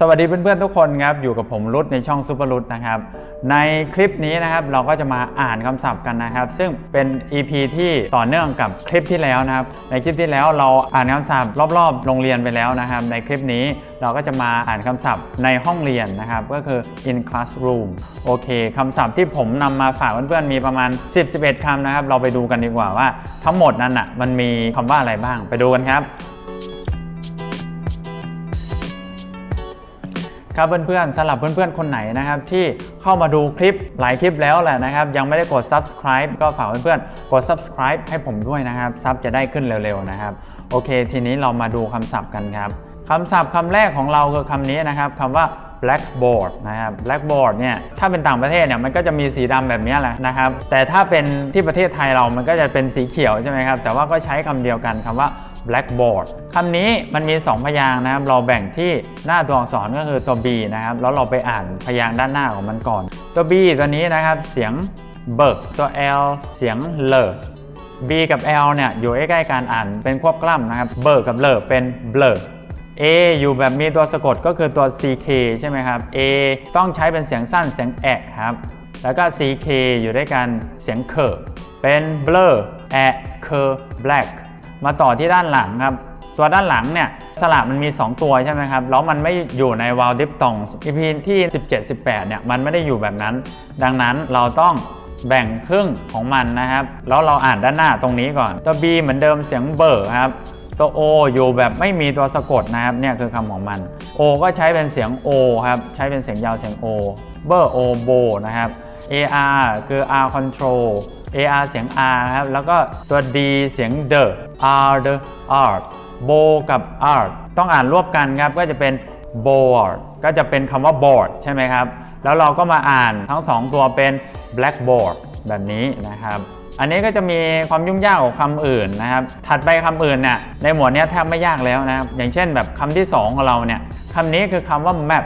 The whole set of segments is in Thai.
สวัสดีเพื่อนๆทุกคนครับอยู่กับผมรุดในช่องซูเปอร์รุดนะครับในคลิปนี้นะครับเราก็จะมาอ่านคำศัพท์กันนะครับ ซึ่งเป็น EP ที่ต่อเนื่องกับคลิปที่แล้วนะครับ ในคลิปที่แล้วเราอ่านคำศัพท์รอบๆ โรงเรียนไปแล้วนะครับ ในคลิปนี้เราก็จะมาอ่านคำศัพท์ในห้องเรียนนะครับ ก็คือ in classroom โอเคคำศัพท์ที่ผมนำมาฝากเพื่อนๆมีประมาณ 10-11คำนะครับ เราไปดูกันดีกว่าว่า ทั้งหมดนั้นอะมันมีคำว่าอะไรบ้างไปดูกันครับ ครับเพื่อนๆสำหรับเพื่อนๆ คนไหนนะครับที่เข้ามาดูคลิปหลายคลิปแล้วแหละนะครับ ยังไม่ได้กด subscribe ก็ฝากเพื่อนๆ กด subscribe ให้ผมด้วยนะครับซับจะได้ขึ้นเร็วๆนะครับ โอเค ทีนี้เรามาดูคำศัพท์กันครับคำศัพท์คำแรกของเราคือคำนี้นะครับคำว่า blackboard นะครับ blackboard เนี่ยถ้าเป็นต่างประเทศเนี่ยมันก็จะมีสีดำแบบนี้แหละนะครับ แต่ถ้าเป็นที่ประเทศไทยเรามันก็จะเป็นสีเขียวใช่ไหมครับ แต่ว่าก็ใช้คำเดียวกันคำว่า blackboard คำนี้มันมี 2 พยางค์นะครับ เราแบ่งที่หน้าตัวอักษรก็คือตัว b นะครับ แล้วเราไปอ่านพยางค์ด้านหน้าของมันก่อน ตัว b ตัวนี้นะครับเสียงเบิกตัว l เสียงเลอ b กับ l เนี่ยอยู่ใกล้ๆการอ่านเป็นควบกล้ำนะครับ เบิกกับเลอเป็นเบลอ A อยู่แบบมีตัวสะกดก็คือตัว CK ใช่ไหมครับ A ต้องใช้เป็นเสียงสั้นเสียงแอะครับ แล้วก็ CK อยู่ด้วยกันเสียงเคอเป็น blur แอะเคอ black มาต่อที่ด้านหลังครับ ตัวด้านหลังเนี่ยสระมันมี 2 ตัวใช่ไหมครับ แล้วมันไม่อยู่ในวาลดิฟตอง EP ที่ 17-18 เนี่ยมันไม่ได้อยู่แบบนั้น ดังนั้นเราต้องแบ่งครึ่งของมันนะครับ แล้วเราอ่านด้านหน้าตรงนี้ก่อน ตัว B เหมือนเดิมเสียงเบอร์ครับ ตัว O อยู่แบบไม่มีตัวสะกดนะครับเนี่ยคือคำของมัน O ก็ใช้เป็นเสียง O ครับใช้เป็นเสียงยาวเสียง O เบอร์ O โบนะครับ AR คือ R control AR เสียง R ครับ แล้วก็ตัว D เสียง the R the art b o กับ art ต้องอ่านรวบกันครับ ก็จะเป็น board ก็จะเป็นคำว่า board ใช่ไหมครับ แล้วเราก็มาอ่านทั้ง 2 ตัวเป็น blackboard แบบนี้นะครับ อันนี้ก็จะมีความยุ่งยากของคำอื่นนะครับ ถัดไปคำอื่นเนี่ยในหมวดนี้แทบไม่ยากแล้วนะครับ อย่างเช่นแบบคำที่ 2 ของเราเนี่ยคำนี้คือคำว่า map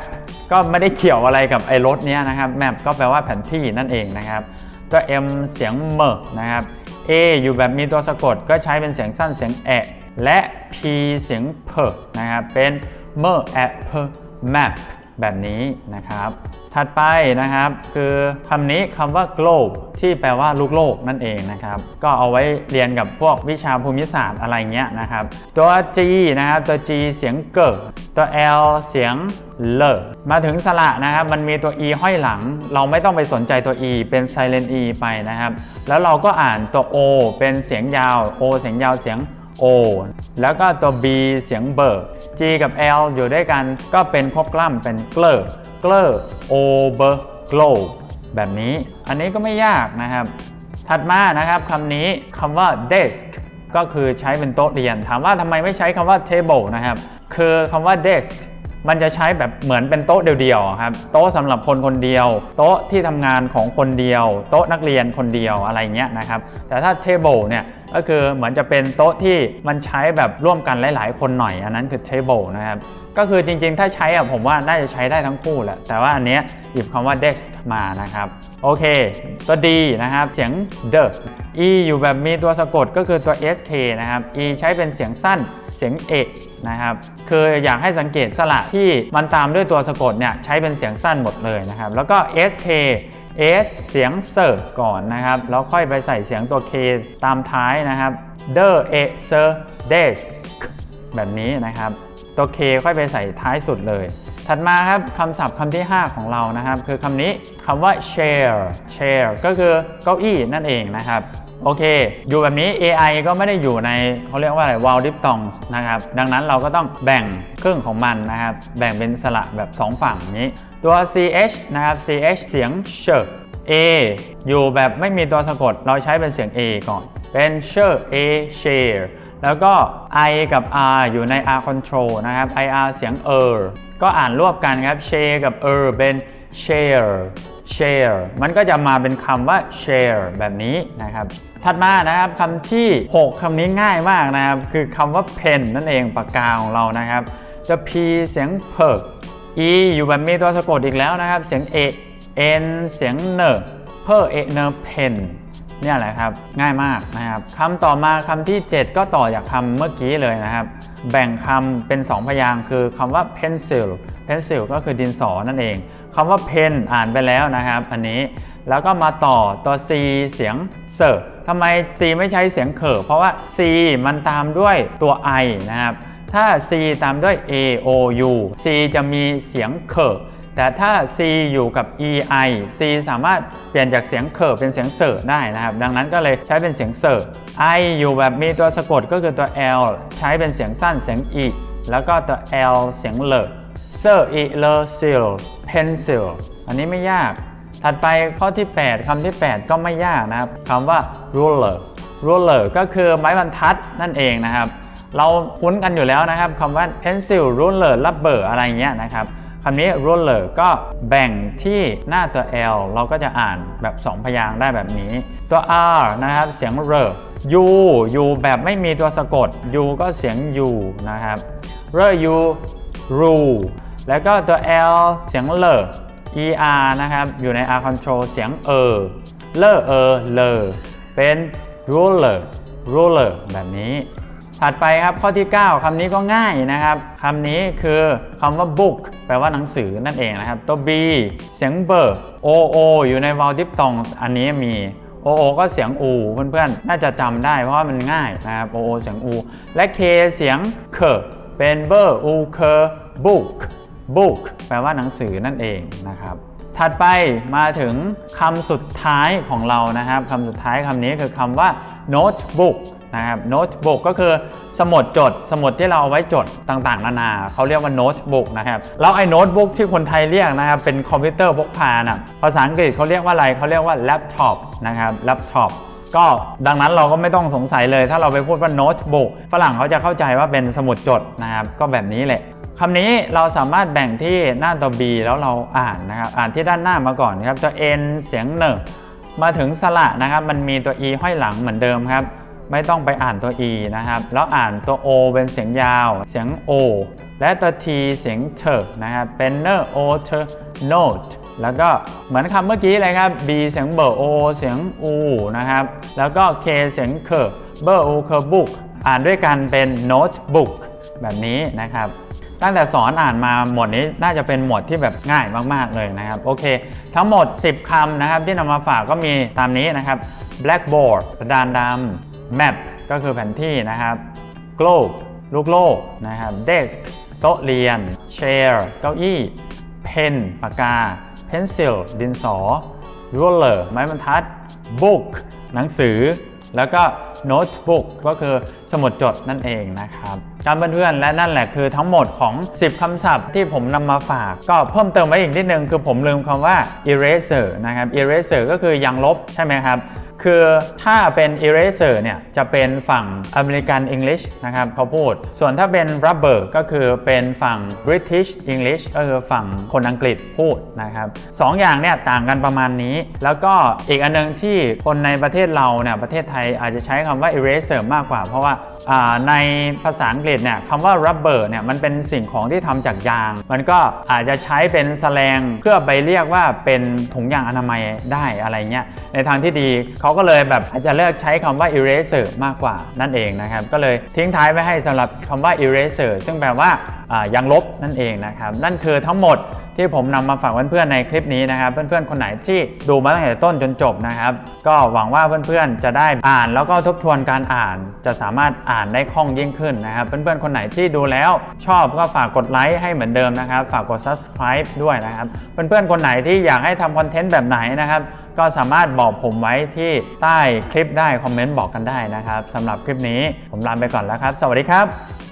ก็ไม่ได้เกี่ยวอะไรกับไอ้รถเนี้ยนะครับ map ก็แปลว่าแผนที่นั่นเองนะครับตัว M เสียงเมอนะครับ A อยู่แบบมีตัวสะกดก็ใช้เป็นเสียงสั้นเสียงแอะและ P เสียงเพนะครับเป็นเมอแอะเพ map แบบนี้นะครับ ถัดไปนะครับคือคำนี้คำว่า globe ที่แปลว่าลูกโลกนั่นเองนะครับ ก็เอาไว้เรียนกับพวกวิชาภูมิศาสตร์อะไรเงี้ยนะครับ ตัว G นะครับตัว G เสียงเกิดตัว L เสียงเลอมาถึงสระนะครับ มันมีตัว E ห้อยหลัง เราไม่ต้องไปสนใจตัว E เป็น silent E ไปนะครับ แล้วเราก็อ่านตัว O เป็นเสียงยาว O เสียงยาวเสียง O แล้วก็ตัว B เสียงเบิร์ G กับ L อยู่ด้วยกันก็เป็นคบกล้ำเป็นเกลอเกลอ over glow แบบนี้ อันนี้ก็ไม่ยากนะครับ ถัดมานะครับคำนี้คำว่า desk ก็คือใช้เป็นโต๊ะเรียน ถามว่าทำไมไม่ใช้คำว่า table นะครับ คือคำว่า desk มันจะใช้แบบเหมือนเป็นโต๊ะเดียวๆครับโต๊ะสำหรับคนคนเดียว โต๊ะที่ทำงานของคนเดียว โต๊ะนักเรียนคนเดียวอะไรเงี้ยนะครับแต่ถ้า table เนี่ยก็คือเหมือนจะเป็นโต๊ะที่มันใช้แบบร่วมกันหลาย ๆ คนหน่อยอันนั้นคือ table นะครับก็คือจริงๆ ถ้าใช้อะผมว่าน่าจะใช้ได้ทั้งคู่แหละแต่ว่าอันเนี้ยหยิบคำว่า desk มานะครับ โอเค ตัว D นะครับเสียง the E อยู่แบบมีตัวสะกดก็คือตัว sk นะครับ E ใช้เป็นเสียงสั้น เสียงเอกนะครับคืออยากให้สังเกตสระที่มันตามด้วยตัวสะกดเนี่ยใช้เป็นเสียงสั้นหมดเลยนะครับแล้วก็ sk s เสียงเซอร์ก่อนนะครับแล้วค่อยไปใส่เสียงตัว k ตามท้ายนะครับ the e s e desk แบบนี้นะครับตัว K ค่อยไปใส่ท้ายสุดเลย ถัดมาครับคำศัพท์คำที่ 5 ของเรานะครับ คือคำนี้คำว่า chair chair ก็คือเก้าอี้นั่นเองนะครับโอเค อยู่แบบนี้ AI ก็ไม่ได้อยู่ในเขาเรียกว่าอะไร w a l d i p t o n g นะครับ ดังนั้นเราก็ต้องแบ่งครึ่งของมันนะครับ แบ่งเป็นสระแบบ 2 ฝั่งนี้ ตัว ch นะครับ ch เสียง sh a อยู่แบบไม่มีตัวสะกด เราใช้เป็นเสียง a ก่อน เป็น sh a share แล้วก็ I กับ R อยู่ใน R control นะครับ IR เสียง er ก็อ่านรวบกันครับ share กับ er เป็น share share มันก็จะมาเป็นคำว่า share แบบนี้นะครับ ถัดมานะครับคำที่ 6คำนี้ง่ายมากนะครับ คือคำว่า pen นั่นเองปากกาของเรานะครับจะ P เสียง per E อยู่แบบมีตัวสะกดอีกแล้วนะครับ เสียง A N เสียง n per a n pen เนี่ นี่แหละครับ ง่ายมากนะครับคำต่อมาคำที่ 7 ก็ต่อจากคำเมื่อกี้เลยนะครับ แบ่งคำเป็น 2 พยางค์คือคำว่า pencil pencil ก็คือดินสอนั่นเองคำว่า pen อ่านไปแล้วนะครับ อันนี้แล้วก็มาต่อตัว c เสียงเซอร์ทำไม c ไม่ใช้เสียงเขอเพราะว่า c มันตามด้วยตัว i นะครับถ้า c ตามด้วย a o u c จะมีเสียงเขอ แต่ถ้า c อยู่กับ e i c สามารถเปลี่ยนจากเสียงเขอเป็นเสียงเสอได้นะครับ ดังนั้นก็เลยใช้เป็นเสียงเสอ i อยู่แบบมีตัวสะกดก็คือตัว l ใช้เป็นเสียงสั้นเสียง e แล้วก็ตัว l เสียงเลเซอร์อีเลซิลเพนซิลอันนี้ไม่ยาก ถัดไปข้อที่ 8 คำที่ 8 ก็ไม่ยากนะครับคำว่า ruler ruler ก็คือไม้บรรทัดนั่นเองนะครับ เราคุ้นกันอยู่แล้วนะครับคำว่า pencil ruler rubber อะไรเงี้ยนะครับ คำนี้ ruler ก็แบ่งที่หน้าตัว L เราก็จะอ่านแบบ 2 พยางค์ได้แบบนี้ ตัว R นะครับ เสียง r U U แบบไม่มีตัวสะกด U ก็เสียง U นะครับ r U ru แล้วก็ตัว L เสียง l er นะครับ อยู่ใน r control เสียง เออเลอเออเลอเป็น ruler ruler แบบนี้ถัดไปครับข้อที่ 9คำนี้ก็ง่ายนะครับคำนี้คือคำว่า book แปลว่าหนังสือนั่นเองนะครับ ตัว B เสียงเบอร์ O O อยู่ใน vowel diphthong อันนี้มี O O ก็เสียง U เพื่อนๆ น่าจะจำได้เพราะว่ามันง่ายนะครับ O O เสียง U และ K เสียงเคเป็นเบอร์ U เค book book แปลว่าหนังสือนั่นเองนะครับ ถัดไปมาถึงคำสุดท้ายของเรานะครับคำสุดท้ายคำนี้คือคำว่า notebook นะครับ notebook ก็คือสมุดจด สมุดที่เราเอาไว้จดต่างๆ นานาเขาเรียกว่า notebook นะครับแล้วไอ้ notebook ที่คนไทยเรียกนะครับเป็นคอมพิวเตอร์พกพานะภาษาอังกฤษเขาเรียกว่าอะไรเขาเรียกว่า laptop นะครับ laptop ก็ดังนั้นเราก็ไม่ต้องสงสัยเลย ถ้าเราไปพูดว่า notebook ฝรั่งเขาจะเข้าใจว่าเป็นสมุดจดนะครับก็แบบนี้แหละคำนี้เราสามารถแบ่งที่หน้าตัว B แล้วเราอ่านนะครับอ่านที่ด้านหน้ามาก่อนครับตัว N เสียงเนอมาถึงสระนะครับ มันมีตัว E ห้อยหลังเหมือนเดิมครับ ไม่ต้องไปอ่านตัว E นะครับ แล้วอ่านตัว O เป็นเสียงยาว เสียง O และตัว T เสียงเ r นะครับ เป็นเนอ o t note แล้วก็เหมือนคำเมื่อกี้เลยครับ B เสียงเบอร์ O เสียง U นะครับ แล้วก็ K เสียงเคอเบอร์ U เคอ book อ่านด้วยกันเป็น notebook แบบนี้นะครับตั้งแต่สอนอ่านมาหมวดนี้น่าจะเป็นหมวดที่แบบง่ายมาก ๆ เลยนะครับ โอเค ทั้งหมด 10คำนะครับที่นำมาฝากก็มีตามนี้นะครับ blackboard กระดานดำ map ก็คือแผนที่นะครับ globe ลูกโลกนะครับ desk โต๊ะเรียน chair เก้าอี้ pen ปากกา pencil ดินสอ ruler ไม้บรรทัด book หนังสือ แล้วก็ notebook ก็คือสมุดจดนั่นเองนะครับจำเพื่อนๆและนั่นแหละคือทั้งหมดของ 10 คำศัพท์ที่ผมนำมาฝาก ก็เพิ่มเติมไว้อีกนิดนึง คือผมลืมคำว่า eraser นะครับ eraser ก็คือยางลบใช่ไหมครับ คือถ้าเป็น eraser เนี่ยจะเป็นฝั่ง American English นะครับเขาพูด ส่วนถ้าเป็น rubber ก็คือเป็นฝั่ง British English ก็คือฝั่งคนอังกฤษพูดนะครับสองอย่างเนี่ยต่างกันประมาณนี้ แล้วก็อีกอันนึงที่คนในประเทศเราเนี่ยประเทศไทยอาจจะใช้คำว่า eraser มากกว่า เพราะว่าอ่าในภาษาอังกฤษเนี่ยคำว่า rubber เนี่ยมันเป็นสิ่งของที่ทำจากยาง มันก็อาจจะใช้เป็นแสลงเพื่อไปเรียกว่าเป็นถุงยางอนามัยได้อะไรเงี้ยในทางที่ดีเขาาก็เลยแบบอาจจะเลือกใช้คำว่า eraser มากกว่านั่นเองนะครับ ก็เลยทิ้งท้ายไว้ให้สำหรับคำว่า eraser ซึ่งแปลว่า ยางลบนั่นเองนะครับนั่นคือทั้งหมดที่ผมนำมาฝากเพื่อนๆในคลิปนี้นะครับเพื่อนๆคนไหนที่ดูมาตั้งแต่ต้นจนจบนะครับก็หวังว่าเพื่อนๆจะได้อ่านแล้วก็ทบทวนการอ่าน จะสามารถอ่านได้คล่องยิ่งขึ้นนะครับเพื่อนๆคนไหนที่ดูแล้วชอบก็ฝากกดไลค์ให้เหมือนเดิมนะครับฝากกด subscribe ด้วยนะครับเพื่อนๆคนไหนที่อยากให้ทำคอนเทนต์แบบไหนนะครับก็สามารถบอกผมไว้ที่ใต้คลิปได้คอมเมนต์บอกกันได้นะครับสำหรับคลิปนี้ผมลาไปก่อนแล้วครับ สวัสดีครับ